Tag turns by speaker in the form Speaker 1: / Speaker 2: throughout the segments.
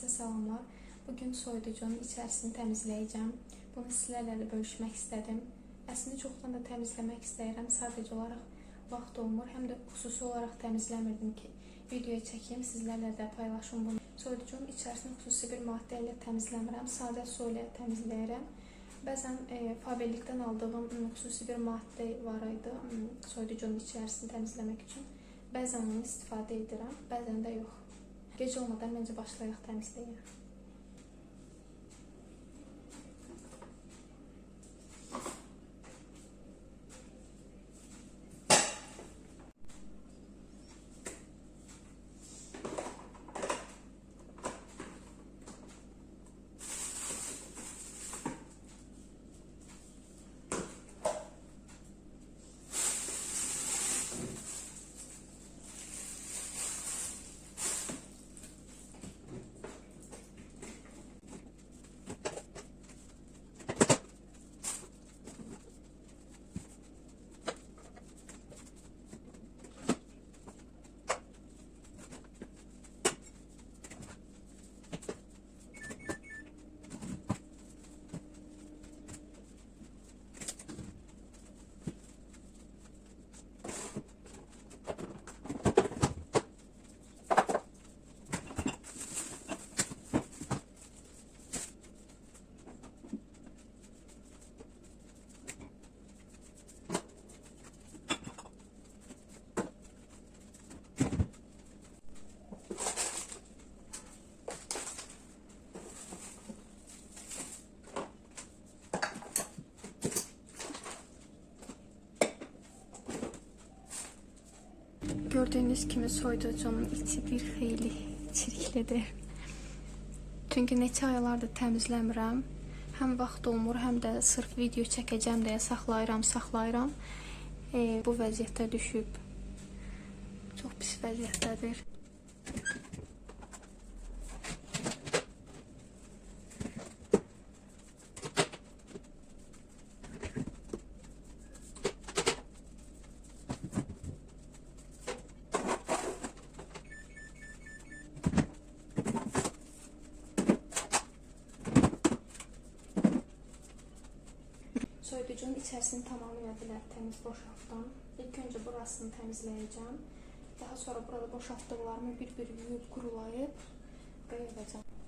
Speaker 1: Herkese selamlar. Bugün soyuducunun içərisini təmizləyəcəm. Bunu sizlərlə də bölüşmək istədim. Əslində çoxdan da təmizləmək istəyirəm. Sadəcə olaraq vaxt olmur. Həm də xüsusi olaraq təmizləmirdim ki, videoya çəkim, sizlərlə də paylaşım bunu. Soyuducunun içərisini xüsusi bir maddə ilə təmizləmirəm. Sadə su ilə təmizləyirəm. Bəzən e, Faberlikdən aldığım m, xüsusi bir maddə var idi m, soyuducunun içərisini təmizləmək üçün. Bəzən onu istifadə edirəm, bəzən də yox. Gec olmadan məncə başlayaq təmizləyə. Gördüğünüz kimi soyuducunun içi bir xeyli çirklidir. Çünki neçə aylardır təmizləmirəm. Həm vaxt olmur, həm də sırf video çəkəcəm deyə saxlayıram, saxlayıram. E, bu vəziyyətə düşüb. Çox pis vəziyyətdədir. Soyuducunun içərisini tamamilə belə təmiz boşaltdım. İlk öncə burasını təmizləyəcəm. Daha sonra burada boşaltdıqlarımı bir-bir yuyub qurulayıb qoyacağam.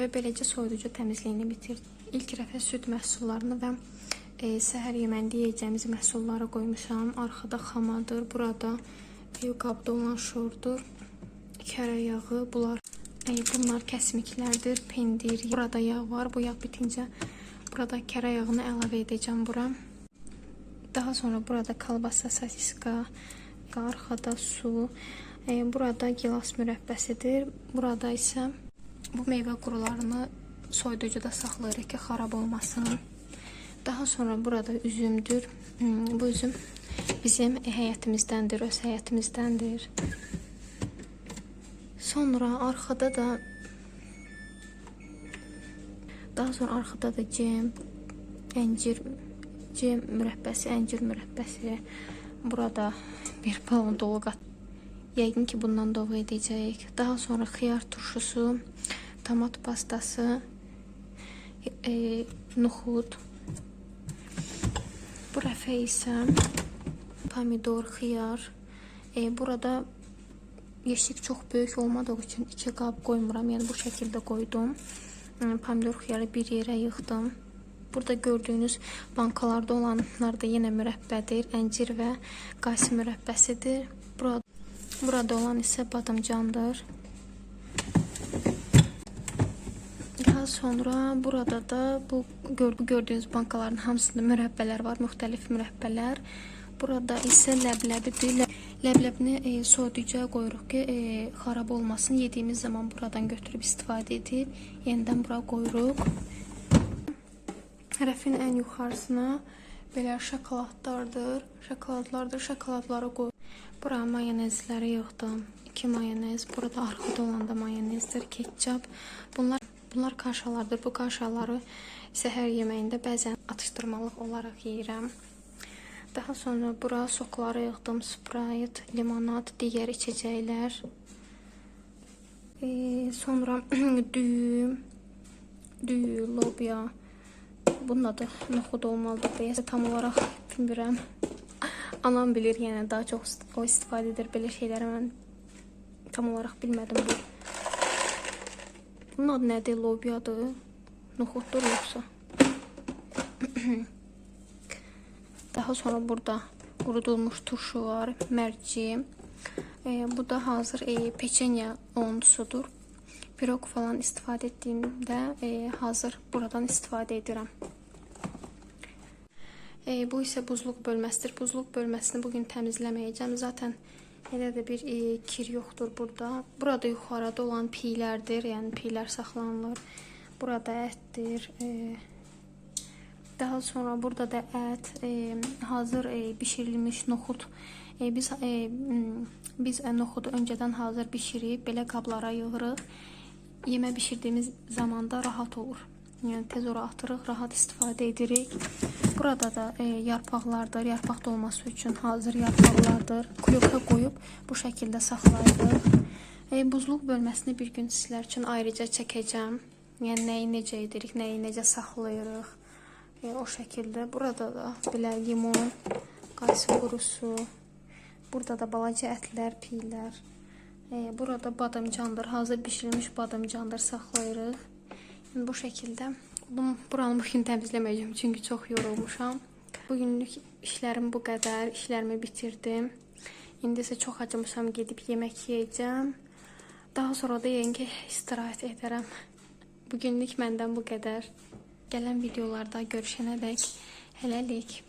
Speaker 1: Və beləcə soyuducu təmizliyini bitirdim. İlk rəfə süd məhsullarını və e, səhər yeməyində yeyəcəyimiz məhsulları qoymuşam. Arxada xamadır, burada e, qabda olan şordur, kərə yağı, bunlar e, bunlar kəsmiklərdir, pendir. Burada yağ var. Bu yağ bitincə burada kərə yağını əlavə edəcəm bura. Daha sonra burada kalbasa, sosiska, arxada su, e, burada gilas mürəbbəsidir. Burada isə bu meyvə qurularını soyuducuda saxlayırıq ki, xarab olmasın. Daha sonra burada üzümdür. Hmm, Bu üzüm bizim həyətimizdəndir, öz həyətimizdəndir. Sonra arxada da daha sonra arxada da cem, əncir, cem mürəbbəsi, əncir mürəbbəsi. Burada bir balon dolu qat. Yəqin ki, bundan dolu edəcəyik. Daha sonra xiyar turşusu, tomat pastası, e, noxud. Bu rəfə isə pomidor, xiyar. E, burada yeşik çox böyük olmadığı üçün iki qab qoymuram. Yəni bu şəkildə qoydum. E, Pomidor, xiyarı bir yerə yığdım. Burada gördüyünüz bankalarda olanlar da yenə mürəbbədir. Əncir və qaysı mürəbbəsidir. Burada, burada olan isə badamcandır. Daha sonra burada da bu gör- bu gördüyünüz bankaların hamısında mürəbbələr var, müxtəlif mürəbbələr. Burada isə ləbləbidir. Lə- Ləbləbini e, soyuducuya qoyuruq ki, e, xarab olmasın. Yediyimiz zaman buradan götürüb istifadə edib yenidən bura qoyuruq. Rəfin ən yuxarısına belə şokoladlardır, şokoladlardır, şokoladları qoy. Bura mayonezləri yığdım. 2 mayonez, burada arxada olan da mayonezdir, ketçap. Bunlar bunlar kaşalardır. Bu kaşaları səhər yeməyində bəzən atışdırmalıq olaraq yeyirəm. Daha sonra bura sokları yığdım, Sprite, limonad, digər içəcəklər. Ee, sonra düyü, düyü, lobya. Bunun adı noxud olmalıdır. Deyəsə tam olaraq bilmirəm. Anam bilir, yəni daha çox o istifadə edir belə şeyləri mən tam olaraq bilmədim bu. Bunun adı nədir? Lobyadır. Noxuddur yoxsa? Daha sonra burada qurudulmuş turşu var, mərci. E, bu da hazır e, peçenya onsudur. Pirog falan istifadə etdiyimdə e, hazır buradan istifadə edirəm. E, bu isə buzluq bölməsidir. Buzluq bölməsini bugün təmizləməyəcəm. Zaten elə də bir e, kir yoxdur burada. Burada yuxarıda olan piylərdir, yəni piylər saxlanılır. Burada ətdir. E, daha sonra burada da ət, e, hazır e, bişirilmiş noxud. E, biz e, biz e, noxudu öncədən hazır bişirib belə qablara yığırıq. Yemək bişirdiyimiz zamanda rahat olur. Yəni tez ora atırıq, rahat istifadə edirik. Burada da e, yarpaqlardır. Yarpaq dolması üçün hazır yarpaqlardır. Kuyuka qoyub bu şəkildə saxlayırıq. E, buzluq bölməsini bir gün sizlər üçün ayrıca çəkəcəm. Yəni nəyi necə edirik, nəyi necə saxlayırıq. E, o şəkildə. Burada da belə limon, qaysı qurusu. Burada da balaca ətlər, piylər. E, burada badamcandır. Hazır bişirilmiş badamcandır saxlayırıq. Bu şəkildə. Bunu buranı bu gün təmizləməyəcəm çünki çox yorulmuşam. Bugünlük işlərim bu qədər. İşlərimi bitirdim. İndi isə çox acımışam gedib yemək yeyəcəm. Daha sonra da ki istirahət edərəm. Bugünlük məndən bu qədər. Gələn videolarda görüşənədək hələlik.